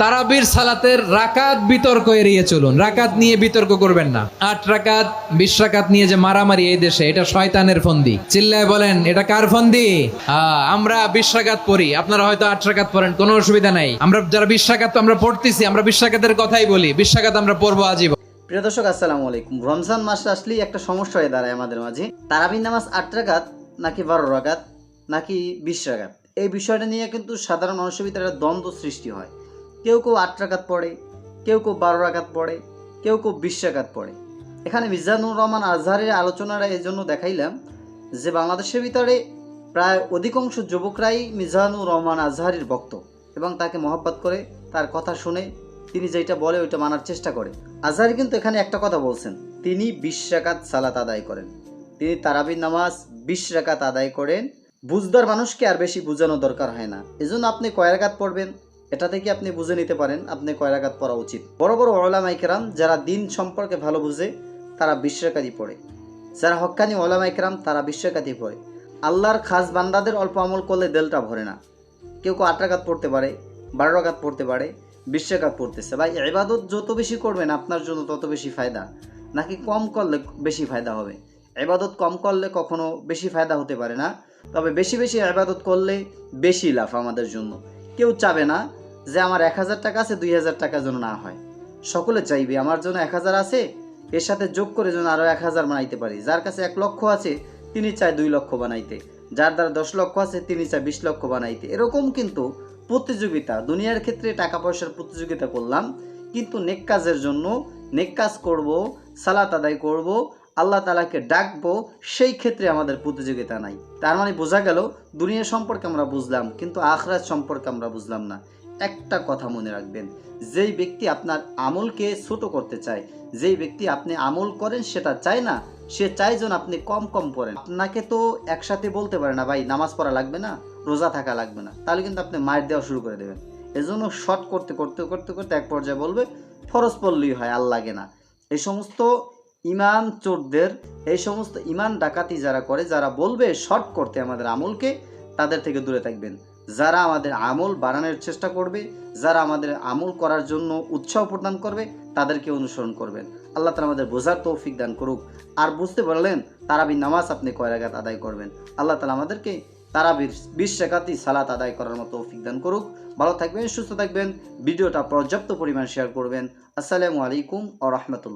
তারাবির সালাতের রাকাত বিতর্ক এড়িয়ে চলুন। রাকাত নিয়ে বিতর্ক করবেন না। আট রাকাত, বিশ রাকাত নিয়ে যে মারামারি এই দেশে, এটা শয়তানের ফন্দি। চিল্লায় বলেন, এটা কার ফন্দি? আমরা বিশ রাকাত পড়ি। আপনারা হয়তো আট রাকাত পড়েন, কোনো অসুবিধা নাই। আমরা যারা বিশ রাকাত তো আমরা পড়তেছি, আমরা বিশ রাকাতের কথাই বলি। বিশ রাকাত আমরা পড়ব আজীবন। প্রিয় দর্শক, আসসালামু আলাইকুম। রমজান মাস আসলেই একটা সমস্যা হয়ে দাঁড়ায় আমাদের মাঝে। তারাবির নামাজ আট রাকাত, নাকি বারো রাকাত, নাকি বিশ রাকাত? এই বিষয়টা নিয়ে কিন্তু সাধারণ মানুষের ভিতরে দ্বন্দ্ব সৃষ্টি হয়। কেউ কেউ আট রাকাত পড়ে, কেউ কেউ বারো রাকাত পড়ে, কেউ কেউ বিশ রাকাত পড়ে। এখানে মিজানুর রহমান আজহারের আলোচনাটা এই জন্য দেখাইলাম যে বাংলাদেশের ভিতরে প্রায় অধিকাংশ যুবকরাই মিজানুর রহমান আজহারের ভক্ত এবং তাকে মহব্বত করে তার কথা শুনে তিনি যেটা বলে ওইটা মানার চেষ্টা করে। আজহারি কিন্তু এখানে একটা কথা বলছেন, তিনি বিশ রাকাত সালাত আদায় করেন। তিনি তারাবির নামাজ বিশ রাকাত আদায় করেন। বুঝদার মানুষকে আর বেশি বোঝানো দরকার হয় না। এজন্য আপনি কয় রাকাত পড়বেন? এটা থেকে আপনি বুঝে নিতে পারেন আপনি কয় রাকাত পড়া উচিত। বড় বড় ওলামাইকেরাম যারা দিন সম্পর্কে ভালো বুঝে, তারা বিশ রাকাতই পড়ে। যারা হক্কানি ওলামাইকেরাম তারা বিশ রাকাতই পড়ে। আল্লাহর খাস বান্দাদের অল্প আমল করলে দেলটা ভরে না। কেউ কেউ আট রাকাত পড়তে পারে, বারো রাকাত পড়তে পারে, বিশ রাকাত পড়তেছে। ভাই এবাদত যত বেশি করবেন, আপনার জন্য তত বেশি ফায়দা। নাকি কম করলে বেশি ফায়দা হবে? এবাদত কম করলে কখনো বেশি ফায়দা হতে পারে না। তবে বেশি বেশি এবাদত করলে বেশি লাভ আমাদের জন্য। কেউ চাবে না যে আমার এক হাজার টাকা আছে, দুই হাজার টাকা যেন না হয়। সকলে চাইবে, আমার জন্য এক হাজার আছে, এর সাথে যোগ করে যেন আরও এক হাজার বানাইতে পারি। যার কাছে এক লক্ষ আছে, তিনি চায় দুই লক্ষ বানাইতে। যার দ্বারা দশ লক্ষ আছে, তিনি চায় বিশ লক্ষ বানাইতে। এরকম কিন্তু প্রতিযোগিতা, দুনিয়ার ক্ষেত্রে টাকা পয়সার প্রতিযোগিতা করলাম। কিন্তু নেক কাজের জন্য নেক কাজ করব, সালাত আদায় করব আল্লাহ তালাকে ডাকবো, সেই ক্ষেত্রে আমাদের প্রতিযোগিতা নাই। তার মানে বোঝা গেল, দুনিয়া সম্পর্কে আমরা বুঝলাম, কিন্তু আখরাত সম্পর্কে আমরা বুঝলাম না। একটা কথা মনে রাখবেন, যেই ব্যক্তি আপনার আমলকে ছোট করতে চায়, যেই ব্যক্তি আপনি আমল করেন সেটা চায় না, সে চাই যেন আপনি কম কম পড়েন। আপনাকে তো একসাথে বলতে পারে না, ভাই, নামাজ পড়া লাগবে না, রোজা থাকা লাগবে না। তাহলে কিন্তু আপনি মায়ের দেওয়া শুরু করে দেবেন। এজন্য শর্ট করতে করতে করতে করতে এক পর্যায়ে বলবে, ফরজ পড়লেই হয়, আর লাগে না। এই সমস্ত ইমান চোরদের এই সমস্ত ইমান ডাকাতি যারা করে, যারা বলবে শর্ট করতে আমাদের আমলকে, তাদের থেকে দূরে থাকবেন। যারা আমাদের আমল বাড়ানোর চেষ্টা করবে, যারা আমাদের আমল করার জন্য উৎসাহ প্রদান করবে, তাদেরকে অনুসরণ করবেন। আল্লাহ তালা আমাদের বোঝার তৌফিক দান করুক। আর বুঝতে পারলেন তারাবি নামাজ আপনি কয় রাকাত আদায় করবেন? আল্লাহ তালা আমাদেরকে তারাবির বিশ রেখাতি সালাত আদায় করার মতো তৌফিক দান করুক। ভালো থাকবেন, সুস্থ থাকবেন। ভিডিওটা পর্যাপ্ত পরিমাণ শেয়ার করবেন। আসসালামু আলাইকুম ও রহমতুল্লাহ।